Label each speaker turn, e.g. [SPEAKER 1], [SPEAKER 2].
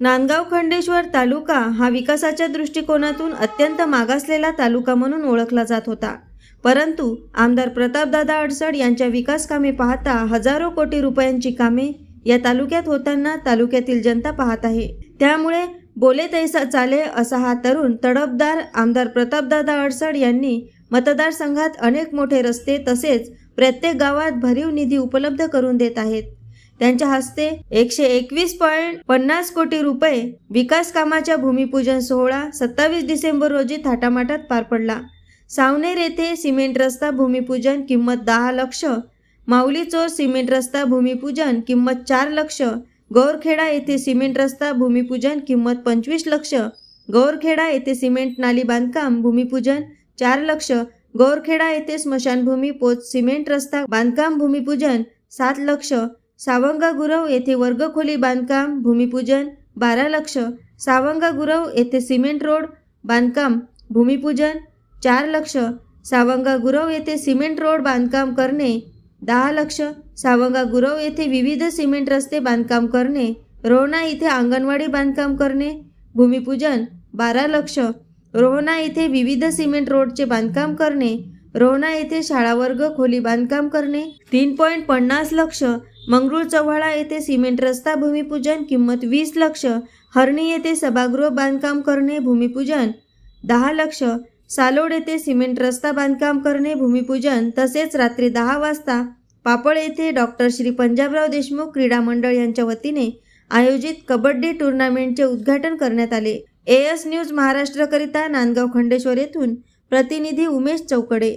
[SPEAKER 1] नांदगाव खंडेश्वर तालुका हा विकासाच्या दृष्टिकोनातून अत्यंत मागासलेला तालुका म्हणून ओळखला जात होता. परंतु आमदार प्रतापदादा अडसड यांच्या विकास कामे पाहता हजारो कोटी रुपयांची कामे या तालुक्यात होताना तालुक्यातील जनता पाहत आहे. त्यामुळे बोले तैसा चाले असा हा तरुण तडफदार आमदार प्रतापदादा अडसड यांनी मतदारसंघात अनेक मोठे रस्ते तसेच प्रत्येक गावात भरीव निधी उपलब्ध करून देत आहेत. त्यांच्या हस्ते एकशे एकवीस पॉईंट पन्नास कोटी रुपये विकास कामाच्या भूमिपूजन सोहळा सत्तावीस डिसेंबर रोजी थाटामाटात पार पडला. सावनेर येथे सिमेंट रस्ता भूमिपूजन किंमत दहा लक्ष माऊली चोर सिमेंट रस्ता भूमिपूजन किंमत चार लक्ष गौरखेडा येथे सिमेंट रस्ता भूमिपूजन किंमत पंचवीस लक्ष गौरखेडा येथे सिमेंट नाली बांधकाम भूमिपूजन चार लक्ष गौरखेडा येथे स्मशानभूमी पोच सिमेंट रस्ता बांधकाम भूमिपूजन सात लक्ष सावंगा गुरव येथे वर्गखोली बांधकाम भूमिपूजन बारा लक्ष सावंगा गुरव येथे सिमेंट रोड बांधकाम भूमिपूजन चार लक्ष सावंगा गुरव येथे सिमेंट रोड बांधकाम करणे दहा लक्ष सावंगा गुरव येथे विविध सिमेंट रस्ते बांधकाम करणे रोहना येथे अंगणवाडी बांधकाम करणे भूमिपूजन बारा लक्ष रोहना येथे विविध सिमेंट रोडचे बांधकाम करणे रोहना येथे शाळा वर्ग खोली बांधकाम करणे तीन पॉईंट पन्नास लक्ष मंगरूळ चव्हाळा येथे सिमेंट रस्ता भूमिपूजन किंमत वीस लक्ष हरणी येथे सभागृह बांधकाम करणे भूमिपूजन दहा लक्ष सालोड येथे सिमेंट रस्ता बांधकाम करणे भूमिपूजन तसेच रात्री दहा वाजता पापळ येथे डॉक्टर श्री पंजाबराव देशमुख क्रीडा मंडळ यांच्या वतीने आयोजित कबड्डी टुर्नामेंटचे उद्घाटन करण्यात आले. एएस न्यूज महाराष्ट्रकरिता नांदगाव खंडेश्वर येथून प्रतिनिधी उमेश चौकडे.